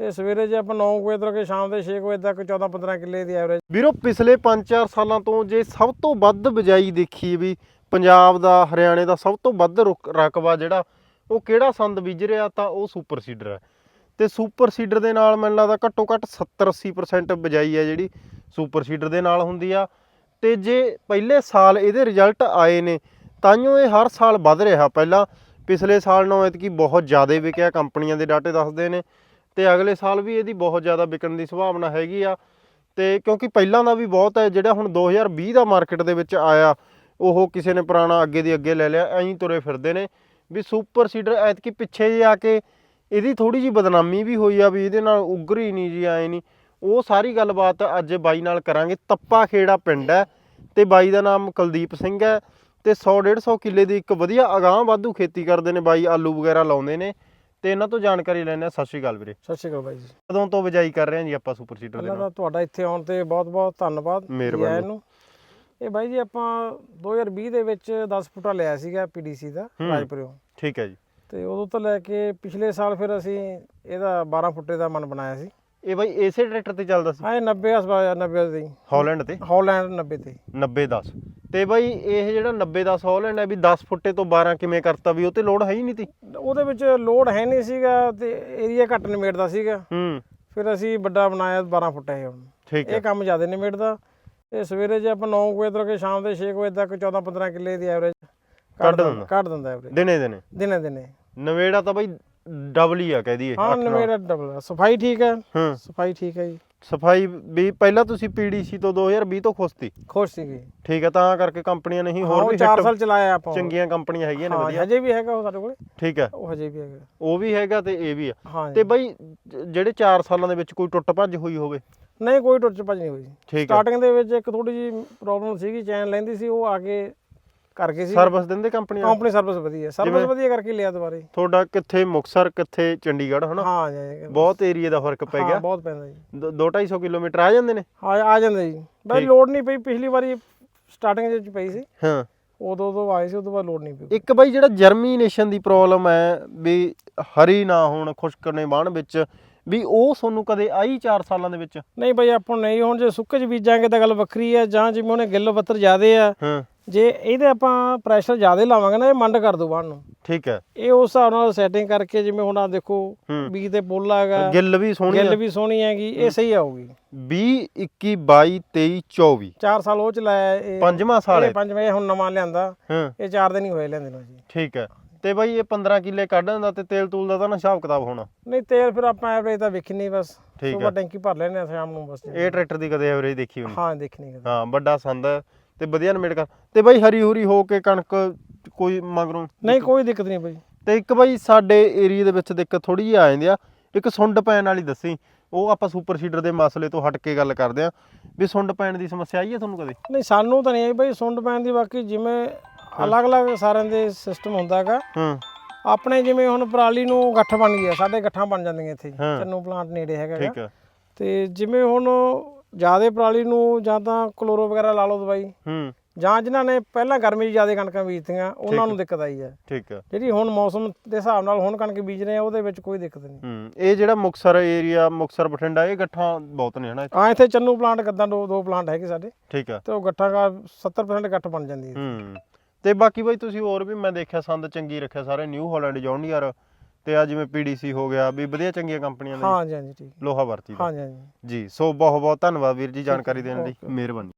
ਤੇ ਸਵੇਰੇ ਜੇ ਆਪਾਂ 9 ਵਜੇ ਤੋਂ ਕੇ ਸ਼ਾਮ ਦੇ 6 ਵਜੇ ਤੱਕ 14 15 ਕਿੱਲੇ ਦੀ ਐਵਰੇਜ ਵੀਰੋ, ਪਿਛਲੇ 5-4 ਸਾਲਾਂ ਤੋਂ ਜੇ ਸਭ ਤੋਂ ਵੱਧ ਬਿਜਾਈ ਦੇਖੀ ਵੀ ਪੰਜਾਬ ਦਾ, ਹਰਿਆਣੇ ਦਾ ਸਭ ਤੋਂ ਵੱਧ ਰੁਕ- ਰਕਬਾ ਜਿਹੜਾ, ਉਹ ਕਿਹੜਾ ਸੰਦ ਬੀਜ ਰਿਹਾ ਤਾਂ ਉਹ ਸੁਪਰ ਸੀਡਰ ਹੈ। ਤੇ ਸੁਪਰ ਸੀਡਰ ਦੇ ਨਾਲ ਮੈਨੂੰ ਲੱਗਦਾ ਘੱਟੋ ਘੱਟ 70-80% ਬਿਜਾਈ ਹੈ ਜਿਹੜੀ ਸੁਪਰ ਸੀਡਰ ਦੇ ਨਾਲ ਹੁੰਦੀ ਆ। ਤੇ ਜੇ ਪਹਿਲੇ ਸਾਲ ਇਹਦੇ ਰਿਜ਼ਲਟ ਆਏ ਨੇ ਤਾਂਯੋ ਇਹ ਹਰ ਸਾਲ ਵੱਧ ਰਿਹਾ। ਪਹਿਲਾਂ ਪਿਛਲੇ ਸਾਲ ਨਾਲੋਂ ਐਤਕੀ ਬਹੁਤ ਜ਼ਿਆਦਾ ਵਿਕਿਆ, ਕੰਪਨੀਆਂ ਦੇ ਡਾਟੇ ਦੱਸਦੇ ਨੇ। ਤੇ ਅਗਲੇ ਸਾਲ ਵੀ ਇਹਦੀ ਬਹੁਤ ਜ਼ਿਆਦਾ ਵਿਕਣ ਦੀ ਸੰਭਾਵਨਾ ਹੈਗੀ ਆ। ਤੇ ਕਿਉਂਕਿ ਪਹਿਲਾਂ ਦਾ ਵੀ ਬਹੁਤ ਹੈ, ਜਿਹੜਾ ਹੁਣ 2020 ਦਾ ਮਾਰਕੀਟ ਦੇ ਵਿੱਚ ਆਇਆ, ਉਹ ਕਿਸੇ ਨੇ ਪੁਰਾਣਾ ਅੱਗੇ ਦੀ ਅੱਗੇ ਲੈ ਲਿਆ, ਐਂ ਤੁਰੇ ਫਿਰਦੇ ਨੇ ਵੀ ਸੁਪਰ ਸੀਡਰ ਐਤਕੀ ਪਿੱਛੇ ਜੇ ਆ ਕੇ ਇਹਦੀ ਥੋੜੀ ਜੀ ਬਦਨਾਮੀ ਵੀ ਹੋਈ ਆ, ਵੀ ਇਹਦੇ ਨਾਲ ਉਗਰੀ ਨਹੀਂ ਜੀ ਆਏ ਨਹੀਂ। ਉਹ ਸਾਰੀ ਗੱਲਬਾਤ ਅੱਜ ਬਾਈ ਨਾਲ ਕਰਾਂਗੇ। ਤੱਪਾ ਖੇੜਾ ਪਿੰਡ ਹੈ ਤੇ ਬਾਈ ਦਾ ਨਾਮ ਕੁਲਦੀਪ ਸਿੰਘ ਹੈ ਤੇ 100 150 ਕਿੱਲੇ ਦੀ ਇੱਕ ਵਧੀਆ ਅਗਾਹ ਵਾਧੂ ਖੇਤੀ ਕਰਦੇ ਨੇ ਬਾਈ, ਆਲੂ ਵਗੈਰਾ ਲਾਉਂਦੇ ਨੇ। ਤੇ ਇਹਨਾਂ ਤੋਂ ਜਾਣਕਾਰੀ ਲੈਣੇ ਆ ਸਤਿ ਸ਼੍ਰੀ ਅਕਾਲ ਵੀਰੇ। ਸਤਿ ਸ਼੍ਰੀ ਅਕਾਲ ਬਾਈ ਜੀ। ਕਦੋਂ ਤੋਂ ਬਿਜਾਈ ਕਰ ਰਹੇ ਹਾਂ ਜੀ ਆਪਾਂ ਸੁਪਰ ਸੀਡਰ ਦੇ ਪਹਿਲਾਂ ਨਾਲ? ਤਾਂ ਤੁਹਾਡਾ ਇੱਥੇ ਆਉਣ ਤੇ ਬਹੁਤ ਬਹੁਤ ਧੰਨਵਾਦ। ਜੀ ਮਿਹਰਬਾਨੀ। ਆਇਆਂ ਨੂੰ। ਇਹ ਬਾਈ ਜੀ ਆਪਾਂ 2020 ਦੇ ਵਿੱਚ 10 ਫੁੱਟਾ ਲਿਆ ਸੀਗਾ ਪੀਡੀਸੀ ਦਾ ਹੂੰ। ਰਾਜਪੁਰਿਓਂ ਠੀਕ ਹੈ ਜੀ। ਤੇ ਉਦੋਂ ਤੋਂ ਲੈ ਕੇ ਪਿਛਲੇ ਸਾਲ ਫਿਰ ਅਸੀਂ ਇਹਦਾ 12 ਫੁੱਟੇ ਦਾ ਮਨ ਬਣਾਇਆ ਸੀ। ਇਹ ਬਾਈ ਇਸੇ ਟਰੈਕਟਰ ਤੇ ਚੱਲਦਾ ਸੀ? ਹਾਂ ਇਹ 90 ਹਸਪਾ 90 ਦੀ। ਹਾਲੈਂਡ ਤੇ? ਹਾਲੈਂਡ 90 ਤੇ। 90 10 ਤੇ ਬਾਈ ਇਹ ਜਿਹੜਾ 90 10 ਹਾਲੈਂਡ ਹੈ ਵੀ 10 ਫੁੱਟੇ ਤੋਂ 12 ਕਿਵੇਂ ਕਰਤਾ ਵੀ ਉਹ ਤੇ ਲੋਡ ਹੈ ਹੀ ਨਹੀਂ ਤੀ। ਉਹਦੇ ਵਿੱਚ ਲੋਡ ਹੈ ਨਹੀਂ ਸੀਗਾ ਤੇ ਏਰੀਆ ਘੱਟ ਨਿਮੇੜਦਾ ਸੀਗਾ। ਹੂੰ। ਫਿਰ ਅਸੀਂ ਵੱਡਾ ਬਣਾਇਆ 12 ਫੁੱਟਾ ਇਹ ਹੁਣ। ਠੀਕ ਇਹ ਹੈ ਕੰਮ ਜ਼ਿਆਦਾ ਨਿਮੇੜਦਾ। ਤੇ ਸਵੇਰੇ ਜੇ ਆਪਾਂ 9 ਵਜੇ ਤੋਂ ਕੇ ਸ਼ਾਮ ਦੇ 6 ਵਜੇ ਤੱਕ 14 15 ਕਿੱਲੇ ਦੀ ਐਵਰੇਜ ਕੱਢ ਦਿੰਦਾ। ਕੱਢ ਦਿੰਦਾ ਐਵਰੇਜ ਦਿਨੇ ਦਿਨੇ। ਦਿਨੇ ਦਿਨੇ। ਨਵੇੜਾ ਤਾਂ ਬਾਈ ਡਬਲ ਹੀ ਆ ਕਹਿ ਦਈਏ ਹਾਂ। ਨਵੇੜਾ ਡਬਲ ਸਫ਼ਾਈ ਠੀਕ ਹੈ। ਹੂੰ। ਸਫ਼ਾਈ ਠੀਕ ਹੈ ਜੀ। ਸਫ਼ਾਈ ਵੀ ਪਹਿਲਾਂ ਤੁਸੀਂ ਪੀਡੀਸੀ ਤੋਂ 2020 ਤੋਂ ਖੁਸ਼ ਸੀ। ਖੁਸ਼ ਸੀਗੇ। ਠੀਕ ਹੈ ਤਾਂ ਕਰਕੇ ਕੰਪਨੀਆਂ ਨਹੀਂ ਹੋਰ ਵੀ 4 hit ਸਾਲ ਚਲਾਇਆ ਆਪਾਂ ਚੰਗੀਆਂ ਕੰਪਨੀਆਂ ਹੈਗੀਆਂ ਨੇ ਵਧੀਆ। ਹਜੇ ਵੀ ਹੈਗਾ ਉਹ ਸਾਡੇ ਕੋਲ। ਠੀਕ ਹੈ ਉਹ ਹਜੇ ਵੀ ਹੈਗਾ। ਉਹ ਵੀ ਹੈਗਾ ਤੇ ਇਹ ਵੀ ਆ। ਤੇ ਬਾਈ ਜਿਹੜੇ 4 ਸਾਲਾਂ ਦੇ ਵਿੱਚ ਕੋਈ ਟੁੱਟ ਭੱਜ ਹੋਈ ਹੋਵੇ। ਨਹੀਂ ਕੋਈ ਟੁੱਟ ਭੱਜ ਨਹੀਂ ਹੋਈ। ਸਟਾਰਟਿੰਗ ਦੇ ਵਿੱਚ ਇੱਕ ਥੋੜੀ ਜੀ ਪ੍ਰੋਬਲਮ ਸੀਗੀ ਚੈਨ ਲੈਂਦੀ ਸੀ ਉਹ ਆ ਕੇ ਕਰ ਗਏ ਸੀ? ਸਰਵਿਸ ਦਿੰਦੇ ਕੰਪਨੀਆਂ ਕੰਪਨੀ ਸਰਵਿਸ ਵਧੀਆ। ਸਰਵਿਸ ਵਧੀਆ ਕਰਕੇ ਲਿਆ ਦੁਬਾਰੇ। ਤੁਹਾਡਾ ਕਿੱਥੇ ਮੁਕਸਰ ਕਿੱਥੇ ਚੰਡੀਗੜ੍ਹ ਹਨਾ? ਹਾਂ ਜੀ ਬਹੁਤ ਏਰੀਆ ਦਾ ਫ਼ਰਕ ਪੈ ਹਾਂ, ਗਿਆ। ਬਹੁਤ ਪੈਂਦਾ ਜੀ। 2-250 ਕਿਲੋਮੀਟਰ ਆ ਜਾਂਦੇ ਨੇ? ਹਾਂ ਆ ਜਾਂਦੇ ਜੀ। ਠੀਕ। ਲੋਡ ਨਹੀਂ ਪਈ। ਪਿਛਲੀ ਵਾਰੀ ਸਟਾਰਟਿੰਗ ਦੇ ਵਿੱਚ ਪਈ ਸੀ। ਹਾਂ। ਉਦੋਂ ਤੋਂ ਆਏ ਸੀ ਉਦੋਂ ਬਾਅਦ ਲੋਡ ਨਹੀਂ ਪਈ। ਇੱਕ ਬਾਈ ਜਿਹੜਾ ਜਰਮੀਨੇਸ਼ਨ ਦੀ ਪ੍ਰੋਬਲਮ ਹੈ ਵੀ ਹਰੀ ਨਾ ਹੋਣ ਖੁਸ਼ਕ ਨੇ ਬਾਣ ਵਿੱਚ ਵੀ ਉਹ ਤੁਹਾਨੂੰ ਕਦੇ ਆਈ 4 ਸਾਲਾਂ ਦੇ ਵਿੱਚ? ਨਹੀਂ ਭਾਈ ਆਪਾਂ ਨੂੰ ਨਹੀਂ ਹੁਣ ਜੇ ਸੁੱਕੇ ਚ ਬੀਜਾਂਗੇ ਤਾਂ ਗੱਲ ਵੱਖਰੀ ਹੈ ਜਾਂ ਜਿਵੇਂ ਉਹਨੇ ਗਿੱਲ ਬੱਤਰ ਜ਼ਿਆਦੇ ਆ ਹਾਂ। ਜੇ ਇਹਦੇ ਆਪਾਂ ਪ੍ਰੈਸ਼ਰ ਜ਼ਿਆਦੇ ਲਾਵਾਂਗੇ ਨਾ ਇਹ ਮੰਡ ਕਰ ਦੂ ਬਾਣ ਨੂੰ। ਠੀਕ ਹੈ। ਇਹ ਉਸ ਹਿਸਾਬ ਨਾਲ ਸੈਟਿੰਗ ਕਰਕੇ ਜਿਵੇਂ ਹੁਣ ਆ ਦੇਖੋ। ਬੀਜ ਤੇ ਬੋਲਾ ਹੈਗਾ ਗਿੱਲ ਵੀ ਸੋਹਣੀ ਗਿੱਲ ਆ ਵੀ ਸੋਹਣੀ ਹੈਗੀ ਇਹ ਸਹੀ ਆਊਗੀ। 20 21 22 23 24 4 ਸਾਲ ਉਹ ਚਲਾਇਆ ਇਹ। ਪੰਜਵਾਂ ਸਾਲ ਇਹ ਪੰਜਵੇਂ ਹੁਣ ਨਵਾਂ ਲਿਆਂਦਾ। ਇਹ 4 ਦਿਨ ਹੀ ਹੋਏ ਲੈਂਦੇ ਨੂੰ ਜੀ। ਠੀਕ ਹੈ। ਤੇ ਬਾਈ ਇਹ 15 ਕਿੱਲੇ ਕੱਢਣ ਦਾ ਤੇ ਤੇਲ ਤੂਲ ਦਾ ਤਾਂ ਨਾ ਹਿਸਾਬ ਕਿਤਾਬ ਹੋਣਾ। ਨਹੀਂ ਤੇਲ ਫਿਰ ਆਪਾਂ ਐਵਰੇਜ ਤਾਂ ਵੇਖੀ ਨਹੀਂ ਬਸ। ਠੀਕ ਸੁਬਾ ਟੈਂਕੀ ਭਰ ਲੈਣੇ ਆ ਸ਼ਾਮ ਨੂੰ ਬਸ। ਇਹ ਟਰੈਕਟਰ ਦੀ ਕਦੇ ਐਵਰੇਜ ਦੇਖੀ ਹੋਣੀ? ਹਾਂ ਦੇਖਣੀ ਕਦੇ। ਹਾਂ ਵੱਡਾ ਸੰਦ ਤੇ ਵਧੀਆ ਨਮੇੜ ਕਰ। ਤੇ ਬਾਈ ਹਰੀ ਹੁਰੀ ਹੋ ਕੇ ਕਣਕ ਕੋਈ ਮਗਰੋਂ ਨਹੀਂ ਕੋਈ ਦਿੱਕਤ ਨਹੀਂ ਭਾਈ ਤੇ ਇੱਕ ਬਾਈ ਸਾਡੇ ਏਰੀਆ ਦੇ ਵਿੱਚ ਦਿੱਕਤ ਥੋੜੀ ਜਿਹੀ ਆ ਜਾਂਦੀ ਆ। ਇੱਕ ਸੁੰਡ ਪੈਣ ਵਾਲੀ ਦੱਸੀ। ਉਹ ਆਪਾਂ ਸੁਪਰ ਸੀਡਰ ਦੇ ਮਸਲੇ ਤੋਂ ਹਟ ਕੇ ਗੱਲ ਕਰਦੇ ਆ। ਵੀ ਸੁੰਡ ਪੈਣ ਦੀ ਸਮੱਸਿਆ ਆਈ ਹੈ ਤੁਹਾਨੂੰ ਕਦੇ? ਨਹੀਂ ਸਾਨੂੰ ਤਾਂ ਨਹੀਂ ਆਈ ਭਾਈ ਸੁੰਡ ਪੈਣ ਦੀ ਬਾਕੀ ਜਿਵੇਂ ਅਲੱਗ-ਅਲੱਗ ਸਾਰਿਆਂ ਦੇ ਸਿਸਟਮ ਹੁੰਦਾ ਹੈਗਾ। ਹਾਂ। ਆਪਣੇ ਜਿਵੇਂ ਹੁਣ ਪਰਾਲੀ ਨੂੰ ਗੱਠ ਬਣ ਗਈ ਆ ਸਾਡੇ ਗੱਠਾਂ ਬਣ ਜਾਂਦੀਆਂ ਇੱਥੇ ਹਾਂ। ਚੰਨੂ ਪਲਾਂਟ ਨੇੜੇ ਹੈਗਾ ਗਾ। ਠੀਕ ਹੈ ਤੇ ਜਿਵੇਂ ਹੁਣ ਜਿਆਦੇ ਪਰਾਲੀ ਨੂੰ ਜਾਂ ਤਾਂ ਕਲੋਰੋ ਵਗੈਰਾ ਲਾ ਲਓ ਦਵਾਈ ਹੂੰ। ਜਾਂ ਜਿਨ੍ਹਾਂ ਨੇ ਪਹਿਲਾਂ ਗਰਮੀ 'ਚ ਜਿਆਦੇ ਕਣਕਾਂ ਬੀਜਤੀਆਂ ਉਹਨਾਂ ਨੂੰ ਦਿੱਕਤ ਆਈ ਹੈ। ਠੀਕ ਹੈ ਜਿਹੜੀ ਹੁਣ ਮੌਸਮ ਦੇ ਹਿਸਾਬ ਨਾਲ ਹੁਣ ਕਣਕ ਬੀਜ ਰਹੇ ਆ ਉਹਦੇ ਵਿੱਚ ਕੋਈ ਦਿੱਕਤ ਨਹੀਂ। ਹੂੰ ਇਹ ਜਿਹੜਾ ਮੁਕਸਰ ਏਰੀਆ ਮੁਕਸਰ ਬਠਿੰਡਾ ਇਹ ਗੱਠਾਂ ਬਹੁਤ ਨੇ ਹਨਾ ਆ ਇੱਥੇ ਚੰਨੂ ਪਲਾਂਟ ਗੱਦਾਂ ਦੋ ਦੋ ਪਲਾਂਟ ਹੈਗੇ ਸਾਡੇ। ਠੀਕ ਹੈ ਤੇ ਉਹ ਗੱਠਾਂ ਦਾ 70% ਗੱਠ ਬਣ ਜਾਂਦੀ ਹੈ ਹੂੰ। ਤੇ ਬਾਕੀ ਬਾਈ ਤੁਸੀਂ ਹੋਰ ਵੀ ਮੈਂ ਦੇਖਿਆ ਸੰਦ ਚੰਗੀ ਰੱਖਿਆ ਸਾਰੇ ਨਿਊ ਹਾਲੈਂਡ ਜੌਂਡੀਅਰ ਤੇ ਆ ਜਿਵੇਂ ਪੀਡੀਸੀ ਹੋ ਗਿਆ ਵੀ ਵਧੀਆ ਚੰਗੀਆਂ ਕੰਪਨੀਆਂ ਠੀਕ ਲੋਹਾ ਵਰਤੀ ਦਾ। ਜੀ ਸੋ ਬਹੁਤ ਬਹੁਤ ਧੰਨਵਾਦ ਵੀਰ ਜੀ ਜਾਣਕਾਰੀ ਦੇਣ ਲਈ। ਮਿਹਰਬਾਨੀ।